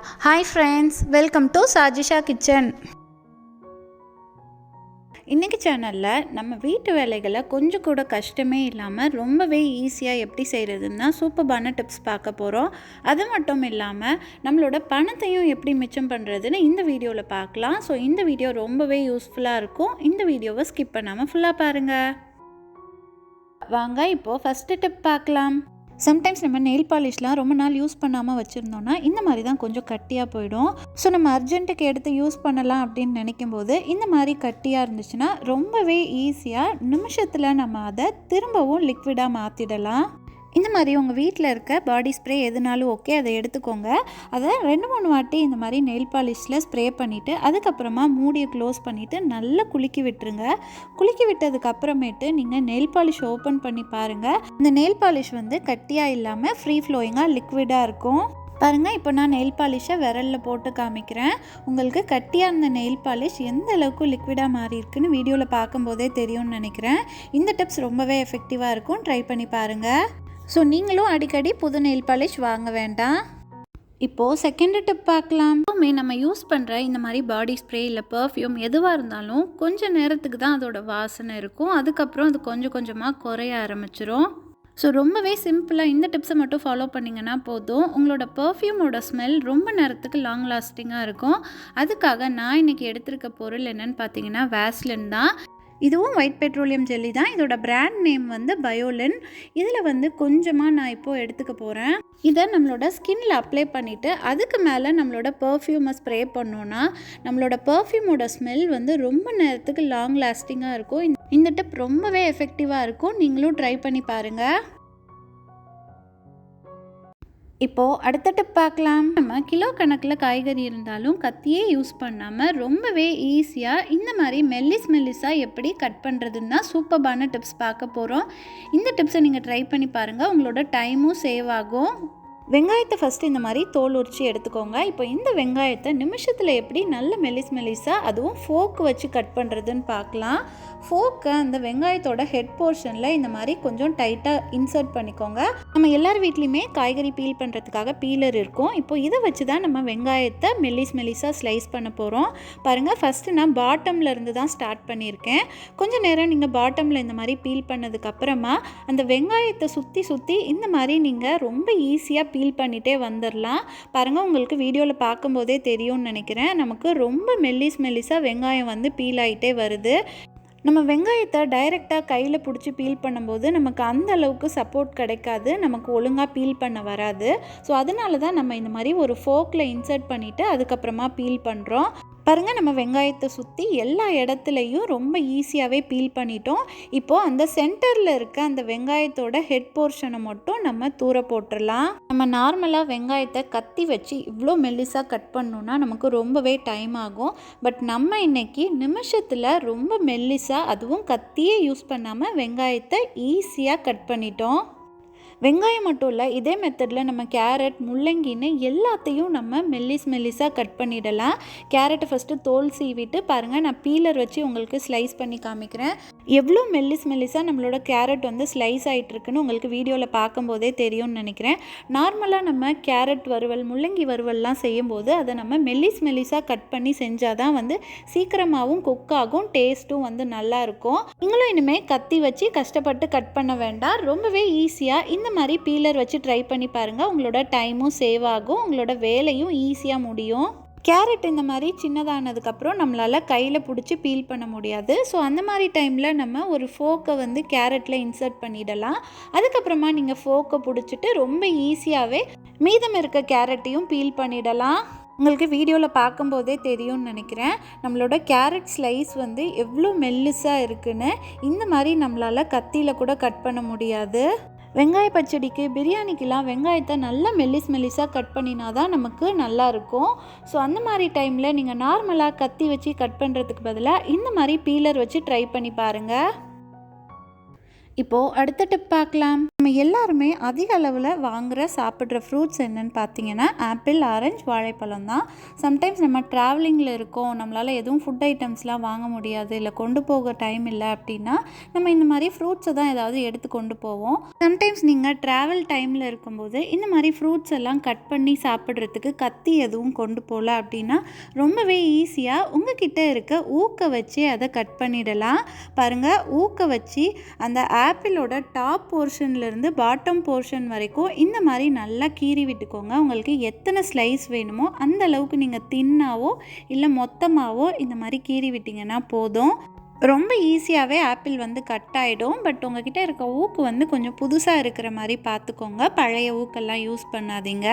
Hi friends welcome to Sajisha kitchen இன்றைக்கி சேனலில் நம்ம வீட்டு வேலைகளை கொஞ்சம் கூட கஷ்டமே இல்லாமல் ரொம்பவே ஈஸியாக எப்படி செய்கிறதுன்னா சூப்பர்பான டிப்ஸ் பார்க்க போகிறோம் அது மட்டும் இல்லாமல் நம்மளோட பணத்தையும் எப்படி மிச்சம் பண்ணுறதுன்னு இந்த வீடியோவில் பார்க்கலாம். ஸோ இந்த வீடியோ ரொம்பவே யூஸ்ஃபுல்லாக இருக்கும். இந்த வீடியோவை ஸ்கிப் பண்ணாமல் ஃபுல்லாக பாருங்கள் வாங்க இப்போது ஃபஸ்ட்டு டிப் பார்க்கலாம். சம்டைம்ஸ் நம்ம நெயில் பாலிஷ்லாம் ரொம்ப நாள் யூஸ் பண்ணாமல் வச்சுருந்தோன்னா இந்த மாதிரி தான் கொஞ்சம் கட்டியாக போயிடும். ஸோ நம்ம அர்ஜென்ட்டுக்கு எடுத்து யூஸ் பண்ணலாம் அப்படின்னு நினைக்கும் போது இந்த மாதிரி கட்டியாக இருந்துச்சுன்னா ரொம்பவே ஈஸியாக நிமிஷத்தில் நம்ம அதை திரும்பவும் லிக்விடாக மாற்றிடலாம் இந்த மாதிரி உங்கள் வீட்டில் இருக்க பாடி ஸ்ப்ரே எதுனாலும் ஓகே அதை எடுத்துக்கோங்க. அதை ரெண்டு மூணு வாட்டி இந்த மாதிரி நெயில் பாலிஷில் ஸ்ப்ரே பண்ணிவிட்டு அதுக்கப்புறமா மூடியை க்ளோஸ் பண்ணிவிட்டு நல்லா குலுக்கி விட்டுருங்க. குலுக்கி விட்டதுக்கப்புறமேட்டு நீங்கள் நெயில் பாலிஷ் ஓப்பன் பண்ணி பாருங்கள் இந்த நெயில் பாலிஷ் வந்து கட்டியாக இல்லாமல் ஃப்ரீ ஃப்ளோயிங்காக லிக்விடாக இருக்கும். பாருங்கள் இப்போ நான் நெயில் பாலிஷை விரலில் போட்டு காமிக்கிறேன். உங்களுக்கு கட்டியாக இருந்த நெயில் பாலிஷ் எந்த அளவுக்கு லிக்விடாக மாறி இருக்குன்னு வீடியோவில் பார்க்கும்போதே தெரியும்னு நினைக்கிறேன். இந்த டிப்ஸ் ரொம்பவே எஃபெக்டிவாக இருக்கும். ட்ரை பண்ணி பாருங்கள் ஸோ நீங்களும் அடிக்கடி புது நெயில் பாலிஷ் வாங்க வேண்டாம். இப்போது செகண்ட் டிப் பார்க்கலாம். எப்பவுமே நம்ம யூஸ் பண்ணுற இந்த மாதிரி பாடி ஸ்ப்ரே இல்லை பர்ஃப்யூம் எதுவாக இருந்தாலும் கொஞ்சம் நேரத்துக்கு தான் அதோட வாசனை இருக்கும். அதுக்கப்புறம் அது கொஞ்சம் கொஞ்சமாக குறைய ஆரம்பிச்சிரும். ஸோ ரொம்பவே சிம்பிளாக இந்த டிப்ஸை மட்டும் ஃபாலோ பண்ணிங்கன்னா போதும். உங்களோட பர்ஃப்யூமோட ஸ்மெல் ரொம்ப நேரத்துக்கு லாங் லாஸ்டிங்காக இருக்கும். அதுக்காக நான் இன்றைக்கி எடுத்திருக்க பொருள் என்னென்னு பார்த்தீங்கன்னா வேஸ்லின் தான். இதுவும் ஒயிட் பெட்ரோலியம் ஜெல்லி தான். இதோட பிராண்ட் நேம் வந்து பயோலின் இதில் வந்து கொஞ்சமாக நான் இப்போது எடுத்துக்க போகிறேன் இதை நம்மளோட ஸ்கின்னில் அப்ளை பண்ணிவிட்டு அதுக்கு மேலே நம்மளோட பர்ஃப்யூமை ஸ்ப்ரே பண்ணோன்னா நம்மளோட பர்ஃப்யூமோட ஸ்மெல் வந்து ரொம்ப நேரத்துக்கு லாங் லாஸ்டிங்காக இருக்கும். இந்த டிப் ரொம்பவே எஃபெக்டிவாக இருக்கும். நீங்களும் ட்ரை பண்ணி பாருங்கள் இப்போது அடுத்த டிப் பார்க்கலாம். நம்ம கிலோ கணக்கில் காய்கறி இருந்தாலும் கத்தியே யூஸ் பண்ணாமல் ரொம்பவே ஈஸியாக இந்த மாதிரி மெல்லிஸ் மெல்லிஸாக எப்படி கட் பண்ணுறதுன்னு தான் சூப்பர்பான டிப்ஸ் பார்க்க போகிறோம் இந்த டிப்ஸை நீங்கள் ட்ரை பண்ணி பாருங்கள் உங்களோட டைமும் சேவ் ஆகும். வெங்காயத்தை ஃபஸ்ட்டு இந்த மாதிரி தோல் உரிச்சு எடுத்துக்கோங்க. இப்போ இந்த வெங்காயத்தை நிமிஷத்தில் எப்படி நல்ல மெல்லிஸ் மெல்லிஸாக அதுவும் ஃபோக்கு வச்சு கட் பண்ணுறதுன்னு பார்க்கலாம். ஃபோக்கை அந்த வெங்காயத்தோட ஹெட் போர்ஷனில் இந்த மாதிரி கொஞ்சம் டைட்டாக இன்சர்ட் பண்ணிக்கோங்க. நம்ம எல்லார் வீட்லேயுமே காய்கறி பீல் பண்ணுறதுக்காக பீலர் இருக்கும். இப்போ இதை வச்சு தான் நம்ம வெங்காயத்தை மெல்லிஸ் மெல்லிஸாக ஸ்லைஸ் பண்ண போகிறோம் பாருங்கள் ஃபஸ்ட்டு நான் பாட்டமில் இருந்து தான் ஸ்டார்ட் பண்ணியிருக்கேன். கொஞ்ச நேரம் நீங்கள் பாட்டமில் இந்த மாதிரி பீல் பண்ணதுக்கப்புறமா அந்த வெங்காயத்தை சுற்றி சுற்றி இந்த மாதிரி நீங்கள் ரொம்ப ஈஸியாக ஃபீல் பண்ணிகிட்டே வந்துடலாம் பாருங்கள் உங்களுக்கு வீடியோவில் பார்க்கும்போதே தெரியும்னு நினைக்கிறேன். நமக்கு ரொம்ப மெல்லிஸ் மெல்லிஸாக வெங்காயம் வந்து பீல் ஆகிட்டே வருது. நம்ம வெங்காயத்தை டைரெக்டாக கையில் பிடிச்சி பீல் பண்ணும்போது நமக்கு அந்த அளவுக்கு சப்போர்ட் கிடைக்காது. நமக்கு ஒழுங்காக பீல் பண்ண வராது. ஸோ அதனால தான் நம்ம இந்த மாதிரி ஒரு ஃபோக்கில் இன்சர்ட் பண்ணிவிட்டு அதுக்கப்புறமா பீல் பண்ணுறோம் பாருங்கள் நம்ம வெங்காயத்தை சுற்றி எல்லா இடத்துலையும் ரொம்ப ஈஸியாகவே பீல் பண்ணிட்டோம். இப்போது அந்த சென்டரில் இருக்க அந்த வெங்காயத்தோட ஹெட் போர்ஷனை மட்டும் நம்ம தூர போட்டுடலாம் நம்ம நார்மலாக வெங்காயத்தை கத்தி வச்சு இவ்வளோ மெல்லிஸாக கட் பண்ணோன்னா நமக்கு ரொம்பவே டைம் ஆகும். பட் நம்ம இன்னைக்கு நிமிஷத்தில் ரொம்ப மெல்லிஸாக அதுவும் கத்தியே யூஸ் பண்ணாமல் வெங்காயத்தை ஈஸியாக கட் பண்ணிட்டோம். வெங்காயம் மட்டும் இல்லை இதே மெத்தடில் நம்ம கேரட் முள்ளங்கின்னு எல்லாத்தையும் நம்ம மெல்லிஸ் மெல்லிஸாக கட் பண்ணிடலாம். கேரட்டை ஃபஸ்ட்டு தோல் சீவிட்டு பாருங்கள் நான் பீலர் வச்சு உங்களுக்கு ஸ்லைஸ் பண்ணி காமிக்கிறேன். எவ்வளோ மெல்லிஸ் மெல்லிஸாக நம்மளோட கேரட் வந்து ஸ்லைஸ் ஆகிட்டு இருக்குன்னு உங்களுக்கு வீடியோவில் பார்க்கும்போதே தெரியும்னு நினைக்கிறேன். நார்மலாக நம்ம கேரட் வறுவல் முள்ளங்கி வறுவல்லாம் செய்யும்போது அதை நம்ம மெல்லிஸ் மெல்லிஸாக கட் பண்ணி செஞ்சால் தான் வந்து சீக்கிரமாகவும் குக் ஆகும் டேஸ்ட்டும் வந்து நல்லா இருக்கும். நீங்களும் இனிமேல் கத்தி வச்சு கஷ்டப்பட்டு கட் பண்ண வேண்டாம். ரொம்பவே ஈஸியாக இந்த மாதிரி பீலர் வச்சு ட்ரை பண்ணி பாருங்கள் உங்களோட டைமும் சேவ் ஆகும். உங்களோட வேலையும் ஈஸியாக முடியும். கேரட் இந்த மாதிரி சின்னதானதுக்கப்புறம் நம்மளால் கையில் பிடிச்சி பீல் பண்ண முடியாது. ஸோ அந்த மாதிரி டைமில் நம்ம ஒரு ஃபோக்கை வந்து கேரட்டில் இன்சர்ட் பண்ணிடலாம். அதுக்கப்புறமா நீங்கள் ஃபோக்கை பிடிச்சிட்டு ரொம்ப ஈஸியாகவே மீதம் இருக்க கேரட்டையும் பீல் பண்ணிடலாம். உங்களுக்கு வீடியோவில் பார்க்கும்போதே தெரியும்னு நினைக்கிறேன். நம்மளோட கேரட் ஸ்லைஸ் வந்து எவ்வளோ மெல்லுசாக இருக்குன்னு இந்த மாதிரி நம்மளால் கத்தியில் கூட கட் பண்ண முடியாது. வெங்காய பச்சடிக்கு பிரியாணிக்கெலாம் வெங்காயத்தை நல்லா மெல்லிஸ் மெல்லிஸாக கட் பண்ணினா தான் நமக்கு நல்லா இருக்கும். ஸோ அந்த மாதிரி டைமில் நீங்கள் நார்மலாக கத்தி வச்சு கட் பண்ணுறதுக்கு பதிலாக இந்த மாதிரி பீலர் வச்சு ட்ரை பண்ணி பாருங்கள் இப்போது அடுத்த டிப் பார்க்கலாம். நம்ம எல்லாருமே அதிக அளவில் வாங்குகிற சாப்பிட்ற ஃப்ரூட்ஸ் என்னன்னு பார்த்தீங்கன்னா ஆப்பிள் ஆரஞ்சு வாழைப்பழம் தான். சம்டைம்ஸ் நம்ம ட்ராவலிங்கில் இருக்கோம் நம்மளால் எதுவும் ஃபுட் ஐட்டம்ஸ்லாம் வாங்க முடியாது இல்லை கொண்டு போக டைம் இல்லை அப்படின்னா நம்ம இந்த மாதிரி ஃப்ரூட்ஸை தான் ஏதாவது எடுத்து கொண்டு போவோம். சம்டைம்ஸ் நீங்கள் ட்ராவல் டைமில் இருக்கும்போது இந்த மாதிரி ஃப்ரூட்ஸ் எல்லாம் கட் பண்ணி சாப்பிட்றதுக்கு கத்தி எதுவும் கொண்டு போகல அப்படின்னா ரொம்பவே ஈஸியாக உங்ககிட்ட இருக்க ஊக்க வச்சு அதை கட் பண்ணிடலாம். பாருங்கள் ஊக்க வச்சு அந்த ஆப்பிளோட டாப் போர்ஷன்லேருந்து பாட்டம் போர்ஷன் வரைக்கும் இந்த மாதிரி நல்லா கீறி விட்டுக்கோங்க. உங்களுக்கு எத்தனை ஸ்லைஸ் வேணுமோ அந்த அளவுக்கு நீங்கள் தின்னாவோ இல்லை மொத்தமாகவோ இந்த மாதிரி கீறி விட்டிங்கன்னா போதும். ரொம்ப ஈஸியாகவே ஆப்பிள் வந்து கட் ஆகிடும் பட் உங்ககிட்ட இருக்க ஊக்கு வந்து கொஞ்சம் புதுசாக இருக்கிற மாதிரி பார்த்துக்கோங்க பழைய ஊக்கெல்லாம் யூஸ் பண்ணாதீங்க.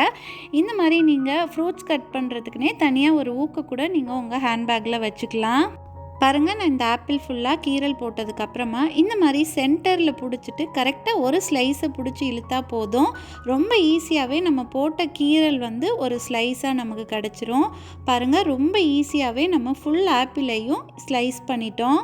இந்த மாதிரி நீங்கள் ஃப்ரூட்ஸ் கட் பண்ணுறதுக்குனே தனியாக ஒரு ஊக்கு கூட நீங்கள் உங்கள் ஹேண்ட்பேக்கில் வச்சுக்கலாம். பாருங்கள் நான் இந்த ஆப்பிள் ஃபுல்லாக கீரல் போட்டதுக்கப்புறமா இந்த மாதிரி சென்டரில் பிடிச்சிட்டு கரெக்டாக ஒரு ஸ்லைஸை பிடிச்சி இழுத்தா போதும். ரொம்ப ஈஸியாகவே நம்ம போட்ட கீரல் வந்து ஒரு ஸ்லைஸாக நமக்கு கிடச்சிரும். பாருங்கள் ரொம்ப ஈஸியாகவே நம்ம ஃபுல் ஆப்பிளையும் ஸ்லைஸ் பண்ணிட்டோம்.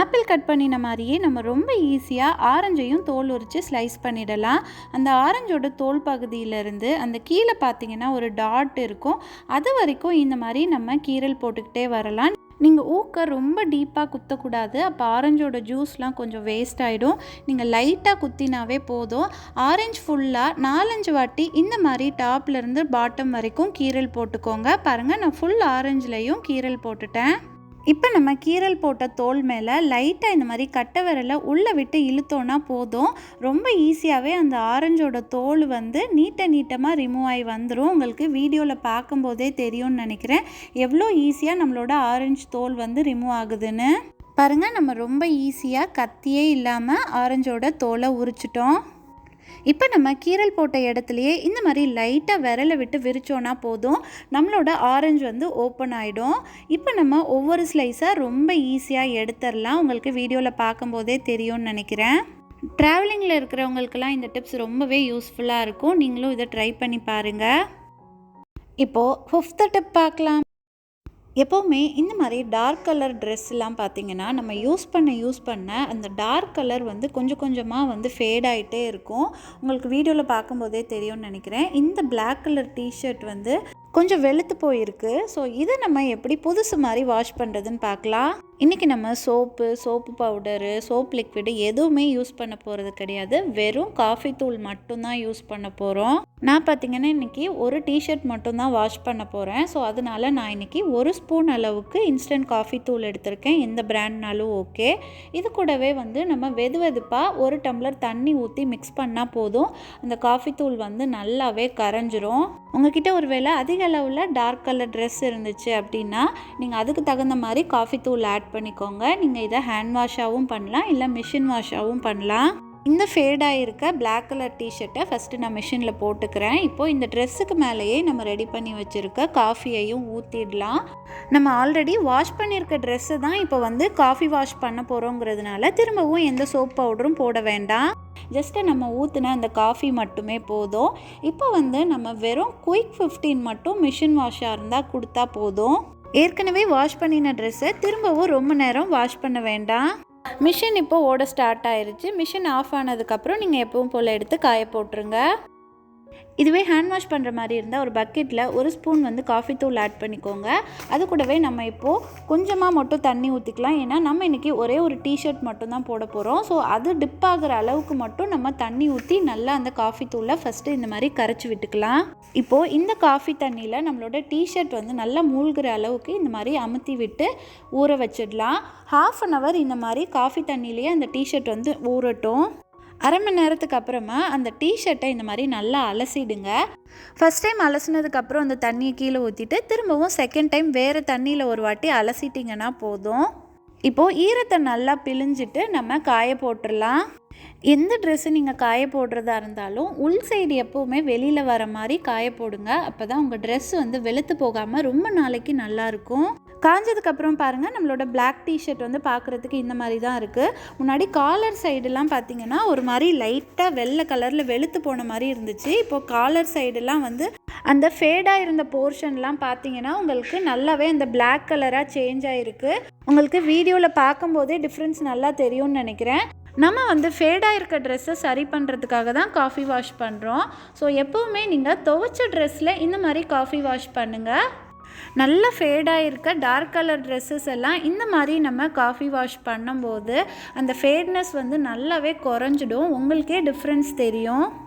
ஆப்பிள் கட் பண்ணின மாதிரியே நம்ம ரொம்ப ஈஸியாக ஆரஞ்சையும் தோல் உரித்து ஸ்லைஸ் பண்ணிடலாம். அந்த ஆரஞ்சோட தோல் பகுதியிலேருந்து அந்த கீழே பார்த்தீங்கன்னா ஒரு டாட் இருக்கும். அது வரைக்கும் இந்த மாதிரி நம்ம கீரல் போட்டுக்கிட்டே வரலாம். நீங்கள் ஊக்க ரொம்ப டீப்பாக குத்தக்கூடாது. அப்போ ஆரஞ்சோட ஜூஸ்லாம் கொஞ்சம் வேஸ்ட் ஆகிடும் நீங்கள் லைட்டாக குத்தினாவே போதும். ஆரஞ்சு ஃபுல்லாக நாலஞ்சு வாட்டி இந்த மாதிரி டாப்லேருந்து பாட்டம் வரைக்கும் கீரல் போட்டுக்கோங்க. பாருங்கள் நான் ஃபுல் ஆரஞ்சுலேயும் கீரல் போட்டுட்டேன். இப்போ நம்ம கீரல் போட்ட தோல் மேலே லைட்டாக இந்த மாதிரி கட்டை விரலை உள்ளே விட்டு இழுத்தோன்னா போதும். ரொம்ப ஈஸியாகவே அந்த ஆரஞ்சோட தோல் வந்து நீட்ட நீட்டமாக ரிமூவ் ஆகி வந்துடும் உங்களுக்கு வீடியோவில் பார்க்கும்போதே தெரியும்னு நினைக்கிறேன். எவ்வளோ ஈஸியாக நம்மளோட ஆரஞ்சு தோல் வந்து ரிமூவ் ஆகுதுன்னு. பாருங்கள் நம்ம ரொம்ப ஈஸியாக கத்தியே இல்லாமல் ஆரஞ்சோட தோலை உரிச்சிட்டோம். இப்போ நம்ம கீரல் போட்ட இடத்துலையே இந்த மாதிரி லைட்டாக விரலை விட்டு விரிச்சோன்னா போதும். நம்மளோட ஆரஞ்சு வந்து ஓப்பன் ஆகிடும் இப்போ நம்ம ஒவ்வொரு ஸ்லைஸாக ரொம்ப ஈஸியாக எடுத்துடலாம். உங்களுக்கு வீடியோவில் பார்க்கும்போதே தெரியும்னு நினைக்கிறேன். ட்ராவலிங்கில் இருக்கிறவங்களுக்கெல்லாம் இந்த டிப்ஸ் ரொம்பவே யூஸ்ஃபுல்லாக இருக்கும். நீங்களும் இதை ட்ரை பண்ணி பாருங்கள் இப்போது ஃபிஃப்த்து டிப் பார்க்கலாம். எப்போவுமே இந்த மாதிரி டார்க் கலர் ட்ரெஸ்லாம் பார்த்தீங்கன்னா நம்ம யூஸ் பண்ண யூஸ் பண்ண அந்த டார்க் கலர் வந்து கொஞ்சம் கொஞ்சமாக வந்து ஃபேட் ஆகிட்டே இருக்கும். உங்களுக்கு வீடியோவில் பார்க்கும்போதே தெரியும்னு நினைக்கிறேன். இந்த பிளாக் கலர் டிஷர்ட் வந்து கொஞ்சம் வெளுத்து போயிருக்கு. ஸோ இதை நம்ம எப்படி புதுசு மாதிரி வாஷ் பண்ணுறதுன்னு பார்க்கலாம். இன்றைக்கி நம்ம soap soap powder soap liquid எதுவுமே யூஸ் பண்ண போகிறது கிடையாது. வெறும் காஃபி தூள் மட்டும்தான் யூஸ் பண்ண போகிறோம் நான் பார்த்தீங்கன்னா இன்றைக்கி ஒரு டிஷர்ட் மட்டும்தான் வாஷ் பண்ண போகிறேன் ஸோ அதனால் நான் இன்றைக்கி ஒரு ஸ்பூன் அளவுக்கு இன்ஸ்டன்ட் காஃபி தூள் எடுத்திருக்கேன். எந்த பிராண்ட்னாலும் ஓகே இது கூடவே வந்து நம்ம வெது வெதுப்பாக ஒரு டம்ளர் தண்ணி ஊற்றி மிக்ஸ் பண்ணால் போதும். அந்த காஃபி தூள் வந்து நல்லாவே கரைஞ்சிரும். உங்ககிட்ட ஒரு வேளை அதிக அளவில் டார்க் கலர் ட்ரெஸ் இருந்துச்சு அப்படின்னா நீங்கள் அதுக்கு தகுந்த மாதிரி காஃபி தூள் ஆட் பண்ணிக்கோங்க. நீங்கள் இதை ஹேண்ட் வாஷாகவும் பண்ணலாம் இல்லை மிஷின் வாஷாகவும் பண்ணலாம். இந்த ஃபேடாக இருக்க பிளாக் கலர் டிஷர்ட்டை ஃபஸ்ட்டு நான் மிஷினில் போட்டுக்கிறேன். இப்போது இந்த ட்ரெஸ்ஸுக்கு மேலேயே நம்ம ரெடி பண்ணி வச்சுருக்க காஃபியையும் ஊற்றிடலாம் நம்ம ஆல்ரெடி வாஷ் பண்ணியிருக்க ட்ரெஸ்ஸு தான் இப்போ வந்து காஃபி வாஷ் பண்ண போகிறோங்கிறதுனால திரும்பவும் எந்த சோப் பவுடரும் போட வேண்டாம். ஜஸ்ட்டு நம்ம ஊற்றின அந்த காஃபி மட்டுமே போதும். இப்போ வந்து நம்ம வெறும் குயிக் ஃபிஃப்டீன் மட்டும் மிஷின் வாஷாக இருந்தால் கொடுத்தா போதும். ஏற்கனவே வாஷ் பண்ணின ட்ரெஸ்ஸை திரும்பவும் ரொம்ப நேரம் வாஷ் பண்ண வேண்டாம். மிஷின் இப்போ ஓட ஸ்டார்ட் ஆயிருச்சு. மிஷின் ஆஃப் ஆனதுக்கப்புறம் நீங்கள் எப்பவும் போல் எடுத்து காய போட்டுருங்க. இதுவே ஹேண்ட் வாஷ் பண்ணுற மாதிரி இருந்தால் ஒரு பக்கெட்டில் ஒரு ஸ்பூன் வந்து காஃபி தூள் ஆட் பண்ணிக்கோங்க. அது கூடவே நம்ம இப்போது கொஞ்சமாக மட்டும் தண்ணி ஊற்றிக்கலாம் ஏன்னா நம்ம இன்றைக்கி ஒரே ஒரு டிஷர்ட் மட்டும் தான் போட போகிறோம் ஸோ அது டிப் ஆகிற அளவுக்கு மட்டும் நம்ம தண்ணி ஊற்றி நல்லா அந்த காஃபி தூளை ஃபஸ்ட்டு இந்த மாதிரி கரைச்சி விட்டுக்கலாம். இப்போது இந்த காஃபி தண்ணியில் நம்மளோட டிஷர்ட் வந்து நல்லா மூழ்கிற அளவுக்கு இந்த மாதிரி அமுத்தி விட்டு ஊற வச்சிடலாம். ஹாஃப் அன் ஹவர் இந்த மாதிரி காஃபி தண்ணியிலேயே அந்த டிஷர்ட் வந்து ஊறட்டும். அரை மணி நேரத்துக்கு அப்புறமா அந்த டிஷர்ட்டை இந்த மாதிரி நல்லா அலசிடுங்க. ஃபஸ்ட் டைம் அலசினதுக்கப்புறம் அந்த தண்ணியை கீழே ஊற்றிட்டு திரும்பவும் செகண்ட் டைம் வேறு தண்ணியில் ஒரு வாட்டி அலசிட்டிங்கன்னா போதும். இப்போது ஈரத்தை நல்லா பிழிஞ்சிட்டு நம்ம காய போட்டுடலாம் எந்த ட்ரெஸ்ஸு நீங்கள் காய போடுறதா இருந்தாலும் உள் சைடு எப்போவுமே வெளியில் வர மாதிரி காய போடுங்க. அப்போ தான் உங்கள் ட்ரெஸ் வந்து வெளுத்து போகாமல் ரொம்ப நாளைக்கு நல்லாயிருக்கும் காஞ்சதுக்கப்புறம் பாருங்கள் நம்மளோட பிளாக் டிஷர்ட் வந்து பார்க்குறதுக்கு இந்த மாதிரி தான் இருக்குது முன்னாடி காலர் சைடெல்லாம் பார்த்தீங்கன்னா ஒரு மாதிரி லைட்டாக வெள்ளை கலரில் வெளுத்து போன மாதிரி இருந்துச்சு. இப்போ காலர் சைடெல்லாம் வந்து அந்த ஃபேடாக இருந்த போர்ஷன்லாம் பார்த்தீங்கன்னா உங்களுக்கு நல்லாவே அந்த பிளாக் கலராக சேஞ்ச் ஆகிருக்கு உங்களுக்கு வீடியோவில் பார்க்கும்போதே டிஃப்ரென்ஸ் நல்லா தெரியும்னு நினைக்கிறேன். நம்ம வந்து ஃபேடாக இருக்க ட்ரெஸ்ஸை சரி பண்ணுறதுக்காக தான் காஃபி வாஷ் பண்ணுறோம் ஸோ எப்போவுமே நீங்கள் துவைச்ச ட்ரெஸ்ஸில் இந்த மாதிரி காஃபி வாஷ் பண்ணுங்கள் நல்ல ஃபேடாக இருக்க டார்க் கலர் ட்ரெஸ்ஸஸ் எல்லாம் இந்த மாதிரி நம்ம காஃபி வாஷ் பண்ணும்போது அந்த ஃபேட்னஸ் வந்து நல்லாவே குறைஞ்சிடும். உங்களுக்கே டிஃப்ரென்ஸ் தெரியும்.